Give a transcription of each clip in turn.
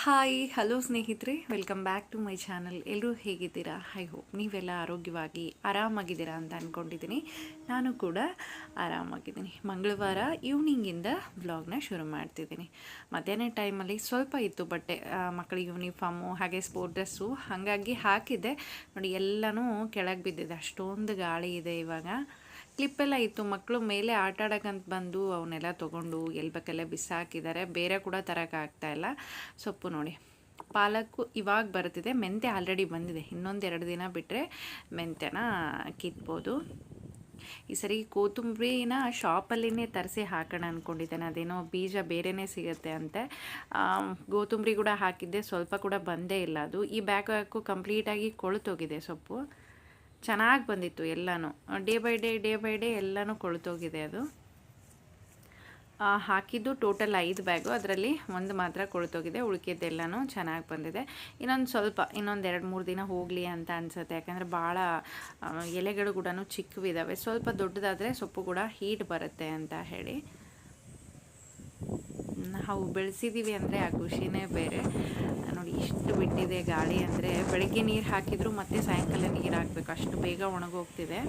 Hi, hello ಸ್ನೇಹಿತರೆ, welcome back to my channel. ಎಲ್ಲರೂ ಹೇಗಿದ್ದೀರಾ? ಐ ಹೋಪ್ ನೀವೆಲ್ಲ ಆರೋಗ್ಯವಾಗಿ, ಆರಾಮಾಗಿದ್ದೀರಾ ಅಂತ ಅಂದ್ಕೊಂಡಿದ್ದೀನಿ ನಾನು ಕೂಡ ಆರಾಮಾಗಿದ್ದೀನಿ. ಮಂಗಳವಾರ ಈವ್ನಿಂಗಿಂದ ಬ್ಲಾಗ್ನ ಶುರು ಮಾಡ್ತಿದ್ದೀನಿ. ಮಧ್ಯಾಹ್ನ ಟೈಮಲ್ಲಿ ಸ್ವಲ್ಪ ಇತ್ತು ಬಟ್ಟೆ ಮಕ್ಕಳ ಯೂನಿಫಾರ್ಮು ಹಾಗೆ ಸ್ಪೋರ್ಟ್ ಡ್ರೆಸ್ಸು ಹಾಗಾಗಿ ಹಾಕಿದ್ದೆ. ನೋಡಿ, ಎಲ್ಲನೂ ಕೆಳಗೆ ಬಿದ್ದಿದೆ. ಅಷ್ಟೊಂದು ಗಾಳಿ ಇದೆ ಇವಾಗ. ಕ್ಲಿಪ್ಪೆಲ್ಲ ಇತ್ತು. ಮಕ್ಕಳು ಮೇಲೆ ಆಟ ಆಡೋಕ್ಕಂತ ಬಂದು ಅವನ್ನೆಲ್ಲ ತೊಗೊಂಡು ಎಲ್ಲಿ ಬೇಕೆಲ್ಲ ಬಿಸಾಕಿದ್ದಾರೆ. ಬೇರೆ ಕೂಡ ತರೋಕ್ಕಾಗ್ತಾ ಇಲ್ಲ. ಸೊಪ್ಪು ನೋಡಿ. ಪಾಲಕ್ಕು ಇವಾಗ ಬರ್ತಿದೆ ಮೆಂತ್ಯ ಆಲ್ರೆಡಿ ಬಂದಿದೆ. ಇನ್ನೊಂದು ಎರಡು ದಿನ ಬಿಟ್ಟರೆ ಮೆಂತ್ಯನ ಕಿತ್ಬೋದು. ಈ ಸರಿ ಕೋತುಂಬ್ರಿನ ಶಾಪಲ್ಲಿನೇ ತರಿಸಿ ಹಾಕೋಣ ಅಂದ್ಕೊಂಡಿದ್ದೇನೆ ಅದೇನೋ ಬೀಜ ಬೇರೆನೇ ಸಿಗುತ್ತೆ ಅಂತೆ. ಕೊತ್ತಂಬರಿ ಕೂಡ ಹಾಕಿದ್ದೆ. ಸ್ವಲ್ಪ ಕೂಡ ಬಂದೇ ಇಲ್ಲ ಅದು. ಈ ಬ್ಯಾಕ್ ಕಂಪ್ಲೀಟಾಗಿ ಕೊಳ್ತೋಗಿದೆ ಸೊಪ್ಪು. ಚೆನ್ನಾಗಿ ಬಂದಿತ್ತು ಎಲ್ಲನೂ. Day by day day by day ಎಲ್ಲನೂ ಕೊಳ್ತೋಗಿದೆ ಅದು. ಹಾಕಿದ್ದು ಟೋಟಲ್ ಐದು ಬ್ಯಾಗು. ಅದರಲ್ಲಿ ಒಂದು ಮಾತ್ರ ಕೊಳ್ತೋಗಿದೆ. ಉಳ್ಕಿದ್ದೆಲ್ಲನೂ ಚೆನ್ನಾಗಿ ಬಂದಿದೆ. ಇನ್ನೊಂದು ಸ್ವಲ್ಪ, ಇನ್ನೊಂದು ಎರಡು ಮೂರು ದಿನ ಹೋಗಲಿ ಅಂತ ಅನಿಸುತ್ತೆ. ಯಾಕಂದರೆ ಭಾಳ ಎಲೆಗಳು ಕೂಡ ಚಿಕ್ಕವಿದ್ದಾವೆ ಸ್ವಲ್ಪ ದೊಡ್ಡದಾದರೆ ಸೊಪ್ಪು ಕೂಡ ಹೀಟ್ ಬರುತ್ತೆ ಅಂತ ಹೇಳಿ. ನಾವು ಬೆಳೆಸಿದ್ದೀವಿ ಅಂದರೆ ಆ ಖುಷಿನೇ ಬೇರೆ. ಇಷ್ಟು ಬಿಟ್ಟಿದೆ ಗಾಳಿ ಅಂದರೆ ಬೆಳಗ್ಗೆ ನೀರು ಹಾಕಿದ್ರು ಮತ್ತೆ ಸಾಯಂಕಾಲ ನೀರು ಹಾಕಬೇಕು. ಅಷ್ಟು ಬೇಗ ಒಣಗೋಗ್ತಿದೆ.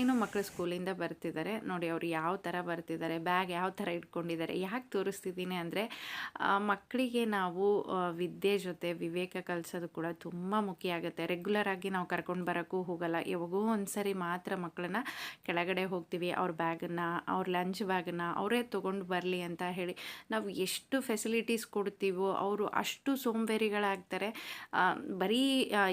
ಇನ್ನು ಮಕ್ಕಳು ಸ್ಕೂಲಿಂದ ಬರ್ತಿದ್ದಾರೆ. ನೋಡಿ ಅವರು ಯಾವ ಥರ ಬರ್ತಿದ್ದಾರೆ, ಬ್ಯಾಗ್ ಯಾವ ಥರ ಇಟ್ಕೊಂಡಿದ್ದಾರೆ, ಯಾಕೆ ತೋರಿಸ್ತಿದ್ದೀನಿ ಅಂದರೆ ಮಕ್ಕಳಿಗೆ ನಾವು ವಿದ್ಯೆ ಜೊತೆ ವಿವೇಕ ಕಲಿಸೋದು ಕೂಡ ತುಂಬ ಮುಖ್ಯ ಆಗುತ್ತೆ. ರೆಗ್ಯುಲರ್ ಆಗಿ ನಾವು ಕರ್ಕೊಂಡು ಬರೋಕ್ಕೂ ಹೋಗಲ್ಲ. ಯಾವಾಗೋ ಒಂದು ಸರಿ ಮಾತ್ರ ಮಕ್ಕಳನ್ನ ಕೆಳಗಡೆ ಹೋಗ್ತೀವಿ. ಅವ್ರ ಬ್ಯಾಗನ್ನು, ಅವ್ರ ಲಂಚ್ ಬ್ಯಾಗನ್ನು, ಅವರೇ ತೊಗೊಂಡು ಬರಲಿ ಅಂತ ಹೇಳಿ ನಾವು ಎಷ್ಟು ಫೆಸಿಲಿಟೀಸ್ ಕೊಡ್ತೀವೋ, ಅವರು ಅಷ್ಟು ಸೋಂಬೇರಿಗಳಾಗ್ತಾರೆ. ಬರೀ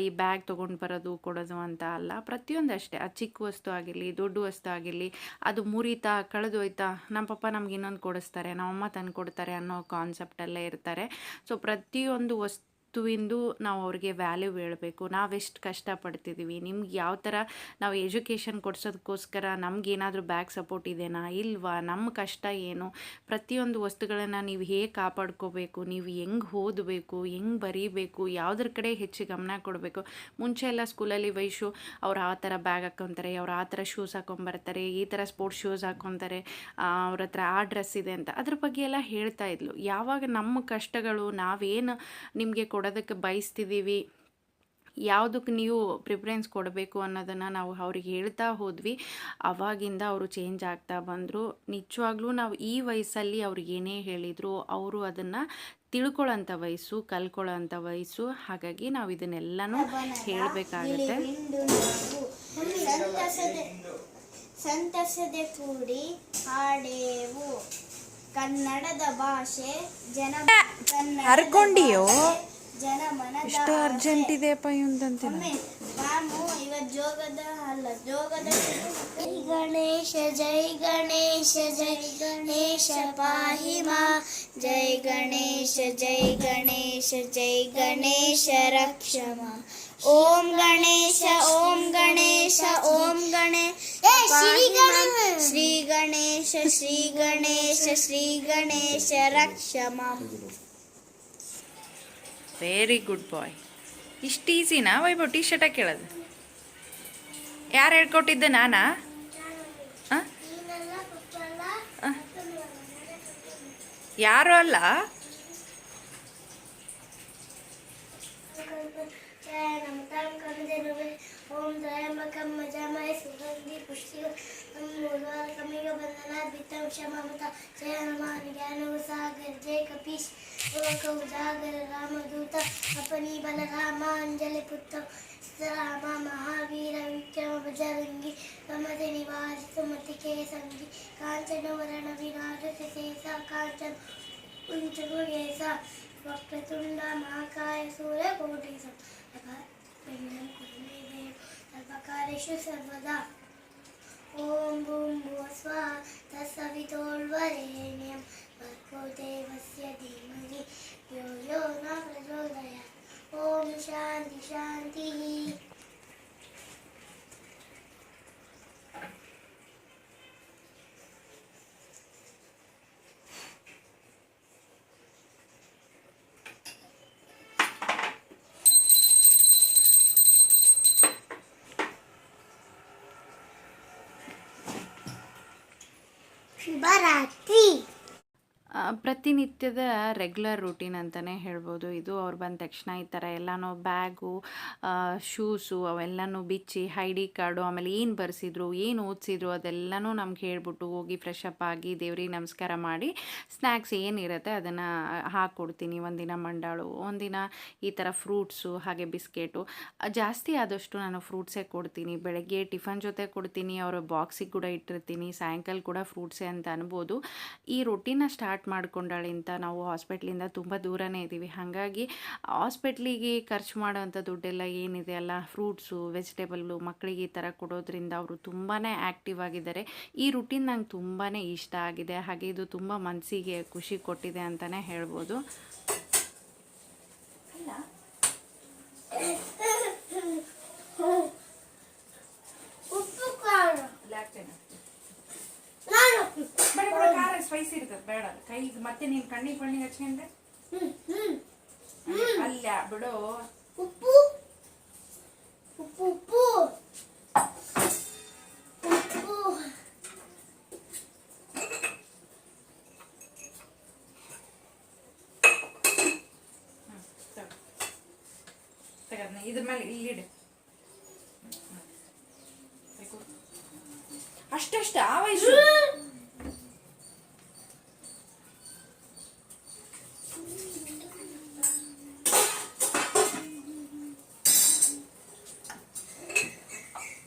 ಈ ಬ್ಯಾಗ್ ತೊಗೊಂಡು ಬರೋದು ಕೊಡೋದು ಅಂತ ಅಲ್ಲ ಪ್ರತಿಯೊಂದು ಅಷ್ಟೇ ಆ, ಚಿಕ್ಕ ವಸ್ತು ಆಗಿರಲಿ, ದೊಡ್ಡ ವಸ್ತು ಆಗಿರಲಿ, ಅದು ಮುರಿತಾ ಕಳೆದೋಯ್ತಾ ನಮ್ಮ ಪಪ್ಪ ನಮ್ಗೆ ಇನ್ನೊಂದು ಕೊಡಿಸ್ತಾರೆ ನಮ್ಮಮ್ಮ ತಂದು ಕೊಡ್ತಾರೆ ಅನ್ನೋ ಕಾನ್ಸೆಪ್ಟಲ್ಲೇ ಇರ್ತಾರೆ. ಸೊ ಪ್ರತಿಯೊಂದು ವಸ್ತು ವಸ್ತುವಿಂದು ನಾವು ಅವ್ರಿಗೆ ವ್ಯಾಲ್ಯೂ ಹೇಳಬೇಕು. ನಾವೆಷ್ಟು ಕಷ್ಟಪಡ್ತಿದ್ದೀವಿ ನಿಮ್ಗೆ ಯಾವ ಥರ ನಾವು ಎಜುಕೇಷನ್ ಕೊಡ್ಸೋದಕ್ಕೋಸ್ಕರ ನಮಗೇನಾದರೂ ಬ್ಯಾಕ್ ಸಪೋರ್ಟ್ ಇದೆಯಾ ಇಲ್ವಾ? ನಮ್ಮ ಕಷ್ಟ ಏನು? ಪ್ರತಿಯೊಂದು ವಸ್ತುಗಳನ್ನು ನೀವು ಹೇಗೆ ಕಾಪಾಡ್ಕೋಬೇಕು? ನೀವು ಹೆಂಗೆ ಓದಬೇಕು? ಹೆಂಗೆ ಬರೀಬೇಕು? ಯಾವುದ್ರ ಕಡೆ ಹೆಚ್ಚು ಗಮನ ಕೊಡಬೇಕು? ಮುಂಚೆ ಎಲ್ಲ ಸ್ಕೂಲಲ್ಲಿ ವಯಸ್ಸು ಅವ್ರು ಆ ಥರ ಬ್ಯಾಗ್ ಹಾಕ್ಕೊತಾರೆ ಅವ್ರು ಆ ಥರ ಶೂಸ್ ಹಾಕೊಂಬರ್ತಾರೆ, ಈ ಥರ ಸ್ಪೋರ್ಟ್ಸ್ ಶೂಸ್ ಹಾಕ್ಕೊತಾರೆ ಅವ್ರ ಹತ್ರ ಆ ಡ್ರೆಸ್ ಇದೆ ಅಂತ. ಅದ್ರ ಬಗ್ಗೆ ಎಲ್ಲ ಹೇಳ್ತಾ ಇದ್ಲು. ಯಾವಾಗ ನಮ್ಮ ಕಷ್ಟಗಳು ನಾವೇನು ನಿಮಗೆ ಕೊಡೋದಕ್ಕೆ ಬಯಸ್ತಿದ್ದೀವಿ. ಯಾವುದಕ್ಕೆ ನೀವು ಪ್ರಿಫರೆನ್ಸ್ ಕೊಡಬೇಕು ಅನ್ನೋದನ್ನು ನಾವು ಅವ್ರಿಗೆ ಹೇಳ್ತಾ ಹೋದ್ವಿ. ಅವಾಗಿಂದ ಅವರು ಚೇಂಜ್ ಆಗ್ತಾ ಬಂದರು. ನಿಜವಾಗ್ಲೂ ನಾವು ಈ ವಯಸ್ಸಲ್ಲಿ ಅವ್ರಿಗೆ ಏನೇ ಹೇಳಿದರು ಅವರು ಅದನ್ನು ತಿಳ್ಕೊಳ್ಳೋಂಥ ವಯಸ್ಸು ಕಲ್ಕೊಳ್ಳೋಂಥ ವಯಸ್ಸು. ಹಾಗಾಗಿ ನಾವು ಇದನ್ನೆಲ್ಲನೂ ಹೇಳಬೇಕಾಗುತ್ತೆ. ಸಂತಸದೆ ಸಂತಸದೆ ಕೂಡಿ ಹಾಡೇವು. ಕನ್ನಡದ ಭಾಷೆ ಜನ ಹರ್ಕೊಂಡಿಯೋ? ಭಾಷೆ ಜನಮನದ ಇಷ್ಟು ಅರ್ಜೆಂಟ್ ಆಸೆ. ಇದೆಯಪ್ಪ ಇವಂತಂತೆ ಒಮ್ಮೆ ಮ್ಯಾಮು ಇವತ್ ಜೋಗದ ಅಲ್ಲ ಜೋಗದ ಜೈ ಗಣೇಶ ಜೈ ಗಣೇಶ ಜೈ ಗಣೇಶ ಪಾಹಿ ಮಾ ಜೈ ಗಣೇಶ ಜೈ ಗಣೇಶ ಜೈ ಗಣೇಶ ರಕ್ಷಮ ಓಂ ಗಣೇಶ ಓಂ ಗಣೇಶ ಓಂ Ganesha Shri Ganesha Shri Ganesha Shri Ganesha ರಕ್ಷಮ very good boy ಇಷ್ಟು ಈಸಿನಾ ವೈಭವ್ ಟಿ ಶರ್ಟಾಗಿ ಕೇಳೋದು ಯಾರು ಹೇಳ್ಕೊಟ್ಟಿದ್ದೆ ನಾನಾ? ಆ? ओम दया मकम मजामय सुगंधि पुष्टि मोदवार कमिग बंधना वित्तम क्षमता जय हनुमान, ज्ञान सागर, जय कपीश। लोक उजागर, राम दूत। अपनी बल रामा अंजलि पुत्र। रामा महावीर, विक्रम, बजरंगी। समत निवास, सुमति के संगी। कांचन, वरण, विराज शेषा कांचन कुंचन वक्रतुंड, महाकाय, सूर्य, कोटि पिण्डं कुर्मे सर्वकारेषु सर्वदा ॐ भूं भो स्वाहा तत्सवितोर्वरेण्यं भर्गो देवस्य धीमहि यो यो न प्रचोदयात् ॐ शान्ति शान्तिः Шибаратри. ಪ್ರತಿನಿತ್ಯದ ರೆಗ್ಯುಲರ್ ರೂಟೀನ್ ಅಂತಲೇ ಹೇಳ್ಬೋದು. ಇದು ಅವ್ರು ಬಂದ ತಕ್ಷಣ ಈ ಥರ ಎಲ್ಲನೂ ಬ್ಯಾಗು ಶೂಸು ಅವೆಲ್ಲನೂ ಬಿಚ್ಚಿ ಐ ಡಿ ಕಾರ್ಡು ಆಮೇಲೆ ಏನು ಬರೆಸಿದ್ರು, ಏನು ಓದಿಸಿದ್ರು ಅದೆಲ್ಲನೂ ನಮ್ಗೆ ಹೇಳ್ಬಿಟ್ಟು ಹೋಗಿ ಫ್ರೆಶ್ ಆಗಿ ದೇವ್ರಿಗೆ ನಮಸ್ಕಾರ ಮಾಡಿ ಸ್ನ್ಯಾಕ್ಸ್ ಏನಿರುತ್ತೆ ಅದನ್ನು ಹಾಕ್ಕೊಡ್ತೀನಿ ಒಂದಿನ ಮಂಡಾಳು, ಒಂದಿನ ಈ ಥರ ಫ್ರೂಟ್ಸು ಹಾಗೆ ಬಿಸ್ಕೆಟು ಜಾಸ್ತಿ ಆದಷ್ಟು ನಾನು ಫ್ರೂಟ್ಸೇ ಕೊಡ್ತೀನಿ. ಬೆಳಗ್ಗೆ ಟಿಫನ್ ಜೊತೆ ಕೊಡ್ತೀನಿ, ಅವರ ಬಾಕ್ಸಿಗೆ ಕೂಡ ಇಟ್ಟಿರ್ತೀನಿ, ಸಾಯಂಕಾಲ ಕೂಡ ಫ್ರೂಟ್ಸೇ ಅಂತ ಅನ್ಬೋದು. ಈ ರೊಟೀನ ಸ್ಟಾರ್ಟ್ ಮಾಡ್ಕೊಂಡಾಳಿಂತ ನಾವು ಹಾಸ್ಪಿಟ್ಲಿಂದ ತುಂಬ ದೂರನೇ ಇದ್ದೀವಿ. ಹಾಗಾಗಿ ಹಾಸ್ಪಿಟ್ಲಿಗೆ ಖರ್ಚು ಮಾಡೋವಂಥ ದುಡ್ಡೆಲ್ಲ ಏನಿದೆ ಅಲ್ಲ, ಫ್ರೂಟ್ಸು, ವೆಜಿಟೇಬಲ್ಲು ಮಕ್ಕಳಿಗೆ ಈ ಥರ ಕೊಡೋದ್ರಿಂದ ಅವರು ತುಂಬಾ ಆ್ಯಕ್ಟಿವ್ ಆಗಿದ್ದಾರೆ. ಈ ರುಟೀನ್ ನಂಗೆ ತುಂಬಾ ಇಷ್ಟ ಆಗಿದೆ. ಹಾಗೆ ಇದು ತುಂಬ ಮನಸ್ಸಿಗೆ ಖುಷಿ ಕೊಟ್ಟಿದೆ ಅಂತಲೇ ಹೇಳ್ಬೋದು. ಉಪ್ಪು ಖಾರ ನಾನು ಬೇಡ ಬೇಡ ಖಾರ ಸ್ಪೈಸಿ ಇರ್ತದೆ ಬೇಡ. ಕೈ ಮತ್ತೆ ನೀನ್ ಕಣ್ಣಿಗೆ ಹಚ್ಕೊಂಡ್ರೆ ಹ್ಮ್. ಅಲ್ಲ ಬಿಡು. ಉಪ್ಪು ಉಪ್ಪು ಉಪ್ಪು ತಗದ್ನ ಇದ್ರ ಮೇಲೆ ಇಲ್ಲಿಡು ಅಷ್ಟಷ್ಟ ಆ ವಯಸ್ಸು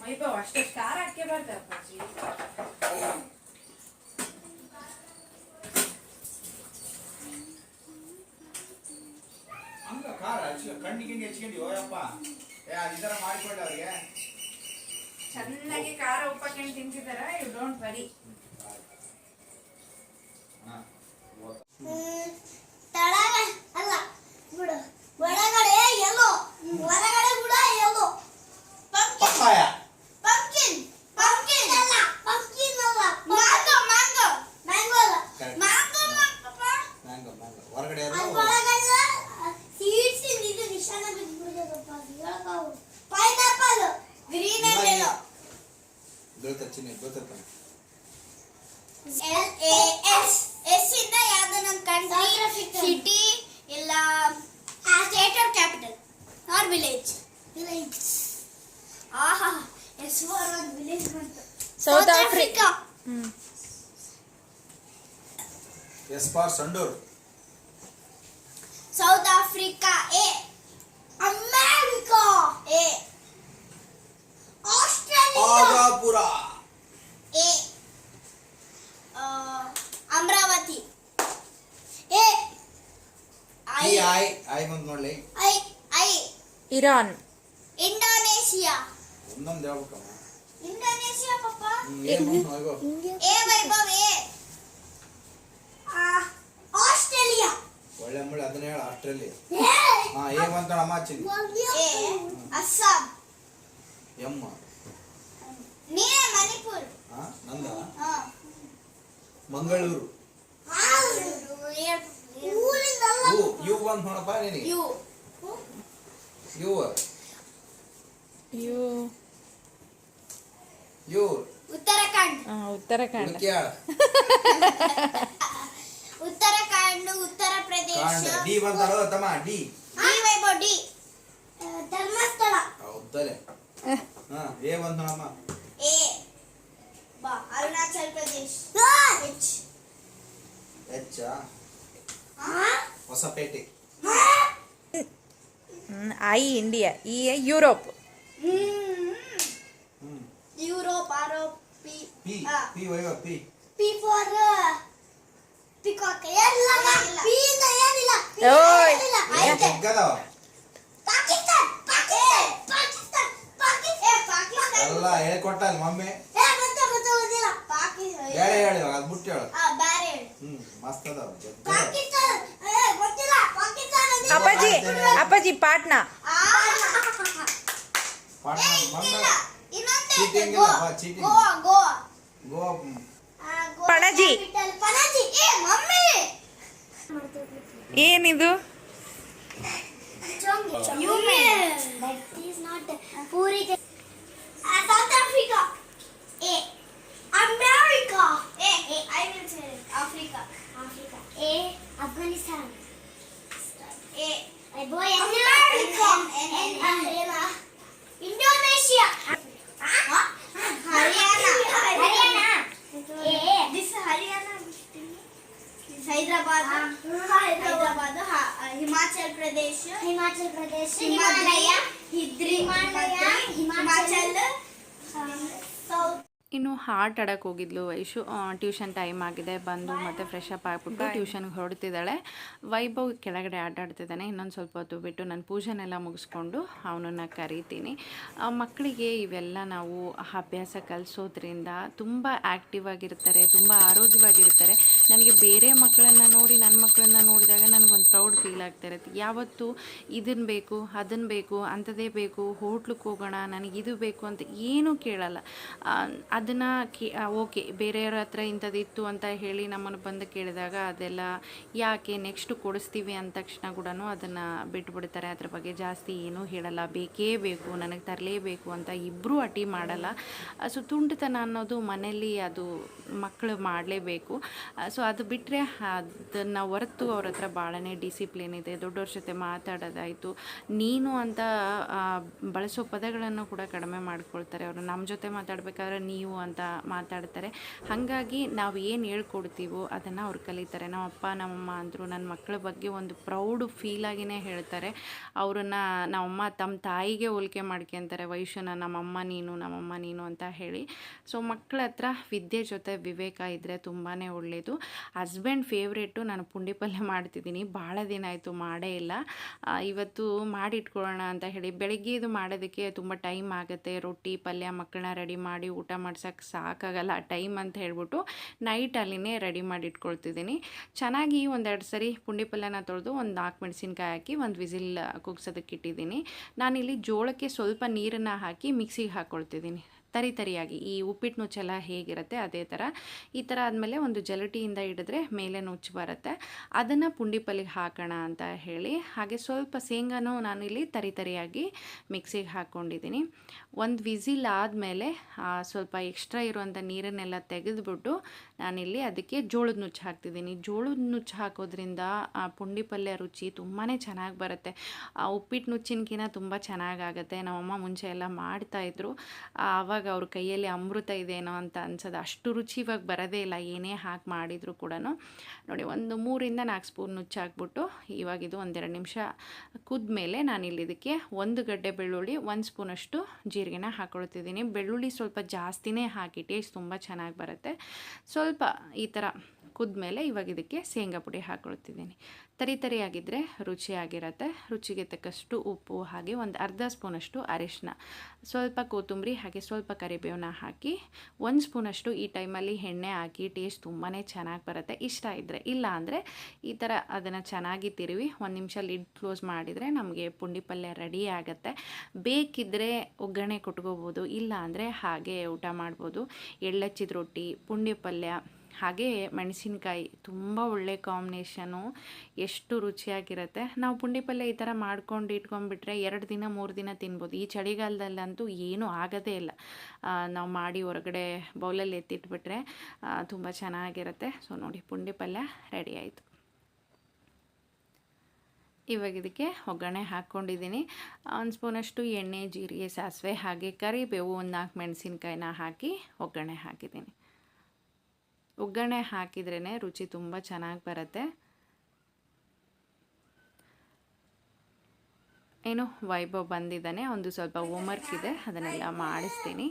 ವೈಭವ್ ಅಷ್ಟಷ್ಟು ಖಾರ ಹಾಕಿ ಬರ್ತಪ್ಪ ಹಂಗ ಖಾರ ಹಚ್ಚ, ಕಣ್ಣಿಗೆ ಹೆಚ್ಕೊಂಡಿ, ಓಯಪ್ಪ. ಏ, ಅದು ಈ ಥರ ಮಾಡಿಕೊಳ್ಳಿ ಅವ್ರಿಗೆ ಚೆನ್ನಾಗಿ ಖಾರ ಉಪ್ಪಕ್ಕೆ ತಿಂತಿದಾರ? You don't worry ಬಂತು South Africa. S for Sandur South Africa A America A Australia ಆಗಾಪುರ A ಆ, ಅಮರಾವತಿ ಎ ಐ ಈ ಆಯ್ ಆಯ್ ಬಂದು ನೋಡ್ಲಿ ಐ ಐ ಇರಾನ್ ಇಂಡೋನೇಷಿಯಾ ಒಂದೊಂದು ಹೇಳ್ಬೇಕಮ್ಮ ಇಂಡೋನೇಷಿಯಾ ಪಾಪ ಹ್ಮ್, ಏನ್ ಬಂತು ನೋಡ್ಗೋ. ಎ ವೈಭವ್ ಎ ಆ, ಆಸ್ಟ್ರೇಲಿಯಾ ಒಳ್ಳೆ ಮುಳ್ಳೆ ಅದನ್ನ ಹೇಳ ಆಸ್ಟ್ರೇಲಿಯಾ ಎ ಹಾ ಏನ್ ಬಂತಾಳಮ್ಮ ಚಿನ್ನ ಎ ಅಸ್ಸಾಂ ಎಮ್ಮ ನೀನೇ ಮಣಿಪುರ್ ಹಾ ನಂದ ಹಾ ಮಂಗಳೂರು ಊರಿಂದಲ್ಲ ಯು ಯು ಬಂದ್ ನೋಡಪ್ಪ ನಿನಗೆ U U you U Uttarakhand ಆ, ಉತ್ತರಾಖಂಡ್ ಹುಡುಕ್ಯಾಳ ಉತ್ತರಾಖಂಡ್ ಉತ್ತರ ಪ್ರದೇಶ ಕಾಂಡ ಡಿ ಬಂತಾಳೋ ತಮ್ಮ D D Vaibhav D Dharmasthala ಹೌದಲೆ ಹಾ ಏ ಬಂದ್ ನೋಡಮ್ಮ ಎ ಬಾ ಅರುಣಾಚಲ್ ಪ್ರದೇಶ್ ಎಚ್ ಹೆಚ್ಚ ಹೊಸಪೇಟೆ. ಹ್ಮ್, ಐ ಇಂಡಿಯಾ ಈ ಯುರೋಪ್ ಹ್ಮ್ ಯುರೋಪ್ ಆರೋಪ್ ಪಿ ಪಿ ಆ, ಪಿ ವೈವ ಪಿ ಪಿ ಫಾರ್ ಪಿಕಾಕ್ ಎಲ್ಲ ಪಿ ಇಂದ ಏನಿಲ್ಲ P ಓಯ್. ಏನಿಲ್ಲ. ಏ, ಐತೆ. ಜಗ್ಗದವ ಪಾಕಿಸ್ತಾನ್ ಪಾಕಿಸ್ತಾನ್ ಪಾಕಿಸ್ತಾನ್ ಪಾಕಿಸ್ತಾನ್ ಪಾಕಿಸ್ತಾನ್ ಎಲ್ಲ ಹೇಳ್ಕೊಟ್ಟಲ್ ಮಮ್ಮಿ. ಏ ಮತ್ತೆ ಮತ್ತೆ ಓದಿಲ್ಲ. ಪಾಕಿಸ್ತಾನ್ ಹೇಳಿ. ಹೇಳಿ ಅದು ಬಿಟ್ಟು ಹೇಳು. ಆ ಬ್ಯಾರೆ ಹೇಳು. ಹ್ಮ್ ಮಸ್ತ್ ಅದಾವ. ಪಾಕಿಸ್ತಾನ್ ಏ ಗೊತ್ತಿಲ್ಲ. ಪಾಕಿಸ್ತಾನ್ ಅಂದ್ರೆ- ಅಪ್ಪಾಜಿ ಅಪ್ಪಾಜಿ ಪಾಟ್ನಾ. ಆ. ಪಾಟ್ನ. ಏ, ಐತೆ, ಇಲ್ಲ, ಗೋವಾ. ಬಾ, ಚೀಟಿಂಗ್. ಗೋವಾ ಗೋವಾ ಗೋವಾ ಆ, ಗೋವಾ ಪಣಜಿ. capital ಪಣಜಿ ಏ ಮಮ್ಮಿ ಏನಿದು Human. That హైదరాబాద్ హైదరాబాద్ హిమాచల్ ప్రదేశ్ హిమాచల్ ప్రదేశ్ హిమాలయ హిమాచల్ ಇನ್ನು ಹಾರ್ಟ್ ಆಡಕ್ಕೆ ಹೋಗಿದ್ಲು ವೈಶು ಟ್ಯೂಷನ್ ಟೈಮ್ ಆಗಿದೆ ಬಂದು ಮತ್ತೆ ಫ್ರೆಶ್ ಅಪ್ ಆಗಿಬಿಟ್ಟು ಟ್ಯೂಷನ್ಗೆ ಹೊರಡ್ತಿದ್ದಾಳೆ. ವೈಭವ್ ಕೆಳಗಡೆ ಆಟಾಡ್ತಿದ್ದಾನೆ ಇನ್ನೊಂದು ಸ್ವಲ್ಪ ಹೊತ್ತು ಬಿಟ್ಟು ನಾನು ಪೂಜೆನೆಲ್ಲ ಮುಗಿಸ್ಕೊಂಡು ಅವನನ್ನು ಕರಿತೀನಿ. ಮಕ್ಕಳಿಗೆ ಇವೆಲ್ಲ ನಾವು ಅಭ್ಯಾಸ ಕಲಿಸೋದ್ರಿಂದ ತುಂಬ ಆ್ಯಕ್ಟಿವ್ ಆಗಿರ್ತಾರೆ ತುಂಬ ಆರೋಗ್ಯವಾಗಿರ್ತಾರೆ. ನನಗೆ ಬೇರೆ ಮಕ್ಕಳನ್ನು ನೋಡಿ ನನ್ನ ಮಕ್ಕಳನ್ನ ಆಗ್ತಾ ಇರುತ್ತೆ. ಯಾವತ್ತು ಇದನ್ನು ಬೇಕು ಅದನ್ನು ಬೇಕು, ಅಂಥದ್ದೇ ಬೇಕು ಹೋಟ್ಲಕ್ಕೆ ಹೋಗೋಣ, ನನಗೆ ಇದು ಬೇಕು ಅಂತ ಏನೂ ಕೇಳಲ್ಲ. ಅದನ್ನು ಕೇ ಓಕೆ, ಬೇರೆಯವ್ರ ಹತ್ರ ಇಂಥದ್ದಿತ್ತು ಅಂತ ಹೇಳಿ ನಮ್ಮನ್ನು ಬಂದು ಕೇಳಿದಾಗ ಅದೆಲ್ಲ ಯಾಕೆ ನೆಕ್ಸ್ಟ್ ಕೊಡಿಸ್ತೀವಿ ಅಂದ ತಕ್ಷಣ ಕೂಡ ಅದನ್ನು ಬಿಟ್ಬಿಡ್ತಾರೆ. ಅದ್ರ ಬಗ್ಗೆ ಜಾಸ್ತಿ ಏನೂ ಹೇಳಲ್ಲ. ಬೇಕೇ ಬೇಕು, ನನಗೆ ತರಲೇಬೇಕು ಅಂತ ಇಬ್ಬರೂ ಅಟಿ ಮಾಡಲ್ಲ. ಸೊ ತುಂಟತನ ಅನ್ನೋದು ಮನೆಯಲ್ಲಿ ಅದು ಮಕ್ಕಳು ಮಾಡಲೇಬೇಕು. ಸೊ ಅದು ಬಿಟ್ಟರೆ ಅದನ್ನು ಹೊರತು ಅವ್ರ ಹತ್ರ ಭಾಳನೇ ಡಿಸಿಪ್ಲಿನ್ ಇದೆ ದೊಡ್ಡವ್ರ ಜೊತೆ ಮಾತಾಡೋದಾಯಿತು, ನೀನು ಅಂತ ಬಳಸೋ ಪದಗಳನ್ನು ಕೂಡ ಕಡಿಮೆ ಮಾಡ್ಕೊಳ್ತಾರೆ ಅವರು. ನಮ್ಮ ಜೊತೆ ಮಾತಾಡಬೇಕಾದ್ರೆ ನೀವು ಅಂತ ಮಾತಾಡ್ತಾರೆ. ಹಾಗಾಗಿ ನಾವು ಏನು ಹೇಳ್ಕೊಡ್ತೀವೋ ಅದನ್ನು ಅವ್ರು ಕಲಿತಾರೆ. ನಮ್ಮ ಅಪ್ಪ, ನಮ್ಮಮ್ಮ ಅಂದರು ನನ್ನ ಮಕ್ಕಳ ಬಗ್ಗೆ ಒಂದು ಪ್ರೌಡ್ ಫೀಲಾಗಿಯೇ ಹೇಳ್ತಾರೆ. ಅವರನ್ನು ನಮ್ಮಮ್ಮ ತಮ್ಮ ತಾಯಿಗೆ ಹೋಲಿಕೆ ಮಾಡ್ಕೊತಾರೆ ವಯಸ್ಸನ್ನು ನಮ್ಮಮ್ಮ ನೀನು ನಮ್ಮಮ್ಮ ನೀನು ಅಂತ ಹೇಳಿ. ಸೊ ಮಕ್ಕಳ ಹತ್ರ ವಿದ್ಯೆ ಜೊತೆ ವಿವೇಕ ಇದ್ದರೆ ತುಂಬಾ ಒಳ್ಳೆಯದು ಹಸ್ಬೆಂಡ್ ಫೇವ್ರೇಟು ನಾನು ಪುಂಡಿ ಪಲ್ಯ ಮಾಡ್ತಿದ್ದೀನಿ. ಭಾಳ ದಿನ ಆಯಿತು ಮಾಡೇ ಇಲ್ಲ. ಇವತ್ತು ಮಾಡಿಟ್ಕೊಳ್ಳೋಣ ಅಂತ ಹೇಳಿ ಬೆಳಗ್ಗೆ ಇದು ಮಾಡೋದಕ್ಕೆ ತುಂಬ ಟೈಮ್ ಆಗುತ್ತೆ. ರೊಟ್ಟಿ, ಪಲ್ಯ ಮಕ್ಕಳನ್ನ ರೆಡಿ ಮಾಡಿ ಊಟ ಮಾಡ್ಸೋಕ್ಕೆ ಸಾಕಾಗಲ್ಲ. ಟೈಮ್ ಅಂತ ಹೇಳ್ಬಿಟ್ಟು ನೈಟ್ ಅಲ್ಲಿನೇ ರೆಡಿ ಮಾಡಿ ಇಟ್ಕೊಳ್ತಿದ್ದೀನಿ ಚೆನ್ನಾಗಿ ಒಂದೆರಡು ಸರಿ ಪುಂಡಿ ಪಲ್ಯನ ತೊಳೆದು ಒಂದು ನಾಲ್ಕು ಮೆಣಸಿನ್ಕಾಯಿ ಹಾಕಿ ಒಂದು ವಿಸಿಲ್ ಕುಗ್ಸೋದಕ್ಕೆ ಇಟ್ಟಿದ್ದೀನಿ. ನಾನಿಲ್ಲಿ ಜೋಳಕ್ಕೆ ಸ್ವಲ್ಪ ನೀರನ್ನು ಹಾಕಿ ಮಿಕ್ಸಿಗೆ ಹಾಕ್ಕೊಳ್ತಿದ್ದೀನಿ ತರಿ ತರಿಯಾಗಿ ಈ ಉಪ್ಪಿಟ್ಟು ನುಚ್ಚೆಲ್ಲ ಹೇಗಿರುತ್ತೆ ಅದೇ ಥರ ಈ ಥರ ಆದಮೇಲೆ ಒಂದು ಜಲಟಿಯಿಂದ ಹಿಡಿದ್ರೆ ಮೇಲೆ ನುಚ್ಚು ಬರುತ್ತೆ. ಅದನ್ನು ಪುಂಡಿ ಪಲ್ಲಿಗೆ ಹಾಕೋಣ ಅಂತ ಹೇಳಿ. ಹಾಗೆ ಸ್ವಲ್ಪ ಶೇಂಗಾನು ನಾನು ಇಲ್ಲಿ ತರಿ ತರಿಯಾಗಿ ಮಿಕ್ಸಿಗೆ ಹಾಕ್ಕೊಂಡಿದ್ದೀನಿ ಒಂದು ವಿಸಿಲ್ ಆದಮೇಲೆ ಸ್ವಲ್ಪ ಎಕ್ಸ್ಟ್ರಾ ಇರುವಂಥ ನೀರನ್ನೆಲ್ಲ ತೆಗೆದುಬಿಟ್ಟು ನಾನಿಲ್ಲಿ ಅದಕ್ಕೆ ಜೋಳದ ನುಚ್ಚು ಹಾಕ್ತಿದ್ದೀನಿ. ಜೋಳದ ನುಚ್ಚು ಹಾಕೋದ್ರಿಂದ ಪುಂಡಿ ಪಲ್ಯ ರುಚಿ ತುಂಬಾ ಚೆನ್ನಾಗಿ ಬರುತ್ತೆ. ಆ, ಉಪ್ಪಿಟ್ಟು ನುಚ್ಚಿನಕಿನ ತುಂಬ ಚೆನ್ನಾಗಾಗತ್ತೆ ನಮ್ಮಮ್ಮ ಮುಂಚೆ ಎಲ್ಲ ಮಾಡ್ತಾಯಿದ್ರು ಆವಾಗ ಅವ್ರ ಕೈಯಲ್ಲಿ ಅಮೃತ ಇದೆನೋ ಅಂತ ಅನ್ಸೋದು. ಅಷ್ಟು ರುಚಿ ಇವಾಗ ಬರೋದೇ ಇಲ್ಲ. ಏನೇ ಹಾಕಿ ಮಾಡಿದರೂ ಕೂಡ ನೋಡಿ, ಒಂದು ಮೂರಿಂದ ನಾಲ್ಕು ಸ್ಪೂನ್ ನುಚ್ಚು ಹಾಕ್ಬಿಟ್ಟು ಇವಾಗ ಇದು ಒಂದೆರಡು ನಿಮಿಷ ಕುದ್ಮೇಲೆ ನಾನಿಲ್ಲಿ ಇದಕ್ಕೆ ಒಂದು ಗಡ್ಡೆ ಬೆಳ್ಳುಳ್ಳಿ, ಒಂದು ಸ್ಪೂನಷ್ಟು ಜೀರಿಗೆನ ಹಾಕ್ಕೊಳ್ತಿದ್ದೀನಿ ಬೆಳ್ಳುಳ್ಳಿ ಸ್ವಲ್ಪ ಜಾಸ್ತಿನೇ ಹಾಕಿ, ಟೇಸ್ಟ್ ತುಂಬ ಚೆನ್ನಾಗಿ ಬರುತ್ತೆ. ಸ್ವಲ್ಪ ಈ ಥರ ಕುದ್ಮೇಲೆ ಇವಾಗ ಇದಕ್ಕೆ ಶೇಂಗಾ ಪುಡಿ ಹಾಕ್ಕೊಳ್ತಿದ್ದೀನಿ ತರಿ ತರಿಯಾಗಿದ್ದರೆ ರುಚಿಯಾಗಿರುತ್ತೆ. ರುಚಿಗೆ ತಕ್ಕಷ್ಟು ಉಪ್ಪು ಹಾಗೆ ಒಂದು ಅರ್ಧ ಸ್ಪೂನಷ್ಟು ಅರಿಶಿನ ಸ್ವಲ್ಪ ಕೊತ್ತಂಬರಿ ಹಾಗೆ ಸ್ವಲ್ಪ ಕರಿಬೇವನ್ನ ಹಾಕಿ ಒಂದು ಸ್ಪೂನಷ್ಟು ಈ ಟೈಮಲ್ಲಿ ಎಣ್ಣೆ ಹಾಕಿ ಟೇಸ್ಟ್ ತುಂಬಾ ಚೆನ್ನಾಗಿ ಬರುತ್ತೆ. ಇಷ್ಟ ಇದ್ದರೆ ಇಲ್ಲ ಅಂದರೆ ಈ ಥರ ಅದನ್ನು ಚೆನ್ನಾಗಿ ತಿರುವಿ ಒಂದು ನಿಮಿಷ ಲಿಡ್ ಕ್ಲೋಸ್ ಮಾಡಿದರೆ ನಮಗೆ ಪುಂಡಿ ಪಲ್ಯ ರೆಡಿ ಆಗುತ್ತೆ. ಬೇಕಿದ್ದರೆ ಒಗ್ಗರಣೆ ಕೊಟ್ಕೋಬೋದು. ಇಲ್ಲ ಅಂದರೆ ಹಾಗೆ ಊಟ ಮಾಡ್ಬೋದು. ಎಳ್ಳಚ್ಚಿದ ರೊಟ್ಟಿ, ಪುಂಡಿ ಪಲ್ಯ ಹಾಗೆ ಮೆಣಸಿನ್ಕಾಯಿ ತುಂಬ ಒಳ್ಳೆ ಕಾಂಬಿನೇಷನು, ಎಷ್ಟು ರುಚಿಯಾಗಿರುತ್ತೆ. ನಾವು ಪುಂಡಿ ಪಲ್ಯ ಈ ಥರ ಮಾಡ್ಕೊಂಡು ಇಟ್ಕೊಂಡ್ಬಿಟ್ರೆ ಎರಡು ದಿನ, ಮೂರು ದಿನ ತಿನ್ಬೋದು. ಈ ಚಳಿಗಾಲದಲ್ಲಂತೂ ಏನೂ ಆಗೋದೇ ಇಲ್ಲ. ನಾವು ಮಾಡಿ ಹೊರಗಡೆ ಬೌಲಲ್ಲಿ ಎತ್ತಿಟ್ಬಿಟ್ರೆ ತುಂಬ ಚೆನ್ನಾಗಿರುತ್ತೆ. ಸೊ, ನೋಡಿ, ಪುಂಡಿ ಪಲ್ಯ ರೆಡಿ ಆಯಿತು. ಇವಾಗ ಇದಕ್ಕೆ ಒಗ್ಗರಣೆ ಹಾಕ್ಕೊಂಡಿದ್ದೀನಿ. ಒಂದು ಸ್ಪೂನಷ್ಟು ಎಣ್ಣೆ, ಜೀರಿಗೆ, ಸಾಸಿವೆ ಹಾಗೆ ಕರಿಬೇವು, ಒಂದು ನಾಲ್ಕು ಮೆಣಸಿನ್ಕಾಯಿನ ಹಾಕಿ ಒಗ್ಗರಣೆ ಹಾಕಿದ್ದೀನಿ. ಒಗ್ಗರಣೆ ಹಾಕಿದ್ರೇ ರುಚಿ ತುಂಬ ಚೆನ್ನಾಗಿ ಬರುತ್ತೆ. ಏನು ವೈಭವ್ ಬಂದಿದ್ದಾನೆ, ಒಂದು ಸ್ವಲ್ಪ ಹೋಮ್ವರ್ಕ್ ಇದೆ, ಅದನ್ನೆಲ್ಲ ಮಾಡಿಸ್ತೀನಿ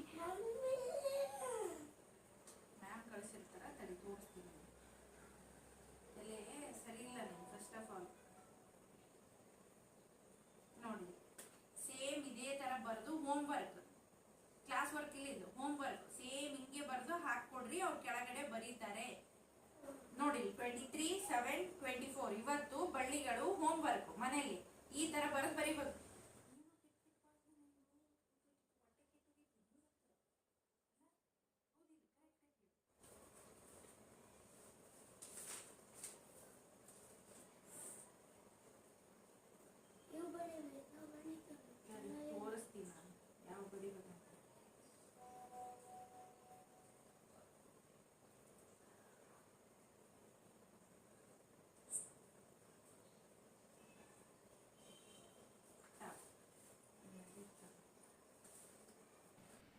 ನೋಡಿ ಸೇಮ್ ಇದೇ ತರ ಬರೆದು ಹೋಮ್ ವರ್ಕ್ ಕ್ಲಾಸ್ ವರ್ಕ್ ಇಲ್ಲ ಇದು ಹೋಮ್ ವರ್ಕ್ ಸೇಮ್ ಹಿಂಗೆ ಬರೆದು ಹಾಕೊಡ್ರಿ ಅವ್ರು ಕೆಳಗಡೆ ಬರೀತಾರೆ. ನೋಡಿ twenty three seven twenty four ಇವತ್ತು ಬಳ್ಳಿಗಳು ಹೋಮ್ ವರ್ಕ್ ಮನೇಲಿ ಈ ತರ ಬರೆದು ಬರೀಬೇಕು ತೋರಿಸ್ತೀನಿ ನಾನು ಯಾವ ಬರೀಬೇಕಂತ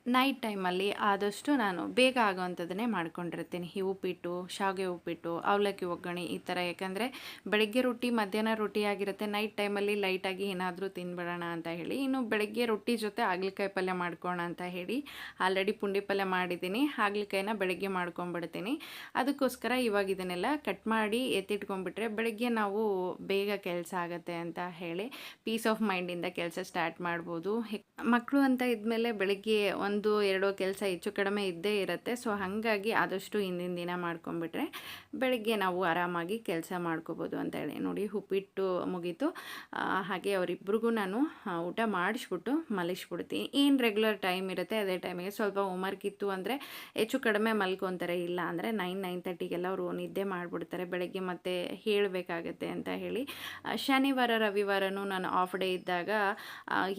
ನೈಟ್ ಟೈಮಲ್ಲಿ ಆದಷ್ಟು ನಾನು ಬೇಗ ಆಗೋವಂಥದ್ದನ್ನೇ ಮಾಡ್ಕೊಂಡಿರ್ತೀನಿ. ಈ ಉಪ್ಪಿಟ್ಟು, ಶಾವಿಗೆ ಉಪ್ಪಿಟ್ಟು, ಅವಲಕ್ಕಿ ಒಗ್ಗರಣೆ ಈ ಥರ. ಯಾಕಂದರೆ ಬೆಳಗ್ಗೆ ರೊಟ್ಟಿ, ಮಧ್ಯಾಹ್ನ ರೊಟ್ಟಿ ಆಗಿರುತ್ತೆ. ನೈಟ್ ಟೈಮಲ್ಲಿ ಲೈಟಾಗಿ ಏನಾದರೂ ತಿನ್ಬಿಡೋಣ ಅಂತ ಹೇಳಿ, ಇನ್ನು ಬೆಳಗ್ಗೆ ರೊಟ್ಟಿ ಜೊತೆ ಹಾಗಲಕಾಯಿ ಪಲ್ಯ ಮಾಡ್ಕೋಣ ಅಂತ ಹೇಳಿ ಆಲ್ರೆಡಿ ಪುಂಡಿ ಪಲ್ಯ ಮಾಡಿದ್ದೀನಿ. ಹಾಗಲಕಾಯಿನ ಬೆಳಗ್ಗೆ ಮಾಡ್ಕೊಂಬಿಡ್ತೀನಿ. ಅದಕ್ಕೋಸ್ಕರ ಇವಾಗ ಇದನ್ನೆಲ್ಲ ಕಟ್ ಮಾಡಿ ಎತ್ತಿಟ್ಕೊಂಡ್ಬಿಟ್ರೆ ಬೆಳಗ್ಗೆ ನಾವು ಬೇಗ ಕೆಲಸ ಆಗುತ್ತೆ ಅಂತ ಹೇಳಿ ಪೀಸ್ ಆಫ್ ಮೈಂಡಿಂದ ಕೆಲಸ ಸ್ಟಾರ್ಟ್ ಮಾಡ್ಬೋದು. ಮಕ್ಕಳು ಅಂತ ಇದ್ಮೇಲೆ ಬೆಳಗ್ಗೆ ಒಂದು ಎರಡು ಕೆಲಸ ಹೆಚ್ಚು ಕಡಿಮೆ ಇದ್ದೇ ಇರುತ್ತೆ. ಸೊ ಹಾಗಾಗಿ ಆದಷ್ಟು ಹಿಂದಿನ ದಿನ ಮಾಡ್ಕೊಂಬಿಟ್ರೆ ಬೆಳಗ್ಗೆ ನಾವು ಆರಾಮಾಗಿ ಕೆಲಸ ಮಾಡ್ಕೋಬೋದು ಅಂತ ಹೇಳಿ. ನೋಡಿ, ಉಪ್ಪಿಟ್ಟು ಮುಗೀತು. ಹಾಗೆ ಅವರಿಬ್ರಿಗೂ ನಾನು ಊಟ ಮಾಡಿಸ್ಬಿಟ್ಟು ಮಲಗಿಸ್ಬಿಡ್ತೀನಿ. ಏನು ರೆಗ್ಯುಲರ್ ಟೈಮ್ ಇರುತ್ತೆ ಅದೇ ಟೈಮಿಗೆ ಸ್ವಲ್ಪ ಹೋಮ್ವರ್ಕ್ ಇತ್ತು ಅಂದರೆ ಹೆಚ್ಚು ಕಡಿಮೆ ಮಲ್ಕೊತಾರೆ. ಇಲ್ಲ ಅಂದರೆ ನೈನ್ ನೈನ್ ತರ್ಟಿಗೆಲ್ಲ ಅವರು ನಿದ್ದೆ ಮಾಡಿಬಿಡ್ತಾರೆ. ಬೆಳಗ್ಗೆ ಮತ್ತೆ ಹೇಳಬೇಕಾಗತ್ತೆ ಅಂತ ಹೇಳಿ. ಶನಿವಾರ, ರವಿವಾರನೂ ನಾನು ಆಫ್ ಡೇ ಇದ್ದಾಗ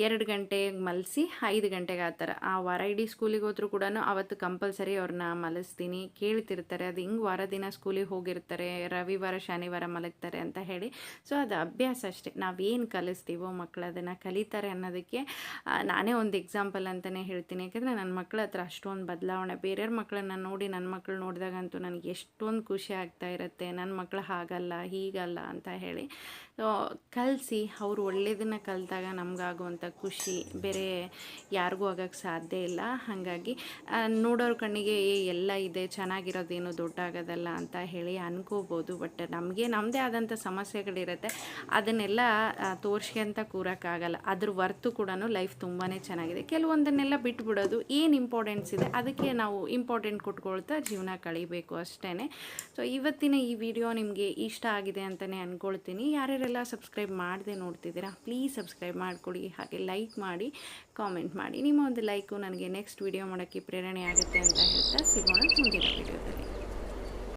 ಎರಡು ಗಂಟೆಗೆ ಮಲಸಿ ಐದು ಗಂಟೆಗೆ ಆ ಥರ ಆ ವಾರ ಇಡೀ ಸ್ಕೂಲಿಗೆ ಹೋದ್ರೂ ಕೂಡ ಅವತ್ತು ಕಂಪಲ್ಸರಿ ಅವ್ರನ್ನ ಮಲಸ್ತೀನಿ. ಕೇಳ್ತಿರ್ತಾರೆ, ಅದು ಹಿಂಗೆ ವಾರ ದಿನ ಸ್ಕೂಲಿಗೆ ಹೋಗಿರ್ತಾರೆ, ರವಿವಾರ, ಶನಿವಾರ ಮಲಗ್ತಾರೆ ಅಂತ ಹೇಳಿ. ಸೊ, ಅದು ಅಭ್ಯಾಸ ಅಷ್ಟೇ. ನಾವೇನು ಕಲಿಸ್ತೀವೋ ಮಕ್ಕಳು ಅದನ್ನು ಕಲಿತಾರೆ ಅನ್ನೋದಕ್ಕೆ ನಾನೇ ಒಂದು ಎಕ್ಸಾಂಪಲ್ ಅಂತಲೇ ಹೇಳ್ತೀನಿ. ಯಾಕಂದರೆ ನನ್ನ ಮಕ್ಕಳ ಹತ್ರ ಅಷ್ಟೊಂದು ಬದಲಾವಣೆ, ಬೇರೆಯವ್ರ ಮಕ್ಕಳನ್ನ ನೋಡಿ ನನ್ನ ಮಕ್ಕಳು ನೋಡಿದಾಗಂತೂ ನನಗೆ ಎಷ್ಟೊಂದು ಖುಷಿ ಆಗ್ತಾ ಇರುತ್ತೆ. ನನ್ನ ಮಕ್ಕಳು ಹಾಗಲ್ಲ, ಹೀಗಲ್ಲ ಅಂತ ಹೇಳಿ. ಕಲಿಸಿ, ಅವರು ಒಳ್ಳೆಯದನ್ನು ಕಲಿತಾಗ ನಮಗಾಗುವಂಥ ಖುಷಿ. ಬೇರೆ ಯಾರಿಗೂ ಆಗೋಕ್ಕೆ ಸಾಧ್ಯ ಇಲ್ಲ. ಹಾಗಾಗಿ ನೋಡೋರ ಕಣ್ಣಿಗೆ, ಏ, ಎಲ್ಲ ಇದೆ, ಚೆನ್ನಾಗಿರೋದೇನು ದೊಡ್ಡ ಆಗೋದಲ್ಲ ಅಂತ ಹೇಳಿ ಅನ್ಕೋಬೋದು. ಬಟ್ ನಮಗೆ ನಮ್ಮದೇ ಆದಂಥ ಸಮಸ್ಯೆಗಳಿರುತ್ತೆ. ಅದನ್ನೆಲ್ಲ ತೋರಿಸ್ಕೊಂತ ಕೂರೋಕ್ಕಾಗಲ್ಲ. ಅದ್ರ ವರ್ತು ಕೂಡ ಲೈಫ್ ತುಂಬಾ ಚೆನ್ನಾಗಿದೆ. ಕೆಲವೊಂದನ್ನೆಲ್ಲ ಬಿಟ್ಬಿಡೋದು ಏನು ಇಂಪಾರ್ಟೆನ್ಸ್ ಇದೆ, ಅದಕ್ಕೆ ನಾವು ಇಂಪಾರ್ಟೆಂಟ್ ಕೊಟ್ಕೊಳ್ತಾ ಜೀವನ ಕಳಿಬೇಕು ಅಷ್ಟೇ ಸೊ ಇವತ್ತಿನ ಈ ವಿಡಿಯೋ ನಿಮಗೆ ಇಷ್ಟ ಆಗಿದೆ ಅಂತಲೇ ಅಂದ್ಕೊಳ್ತೀನಿ ಯಾರ್ಯಾರೆಲ್ಲ ಸಬ್ಸ್ಕ್ರೈಬ್ ಮಾಡದೆ ನೋಡ್ತಿದ್ದೀರಾ, ಪ್ಲೀಸ್ ಸಬ್ಸ್ಕ್ರೈಬ್ ಮಾಡಿಕೊಡಿ, ಹಾಗೆ ಲೈಕ್ ಮಾಡಿ, ಕಾಮೆಂಟ್ ಮಾಡಿ. ನಿಮ್ಮ ಒಂದು ಲೈಕು ನನಗೆ ನೆಕ್ಸ್ಟ್ ವಿಡಿಯೋ ಮಾಡೋಕ್ಕೆ ಪ್ರೇರಣೆ ಆಗುತ್ತೆ ಅಂತ ಹೇಳ್ತಾ ಸಿಗೋಣ ಮುಂದಿನ ವಿಡಿಯೋದಲ್ಲಿ.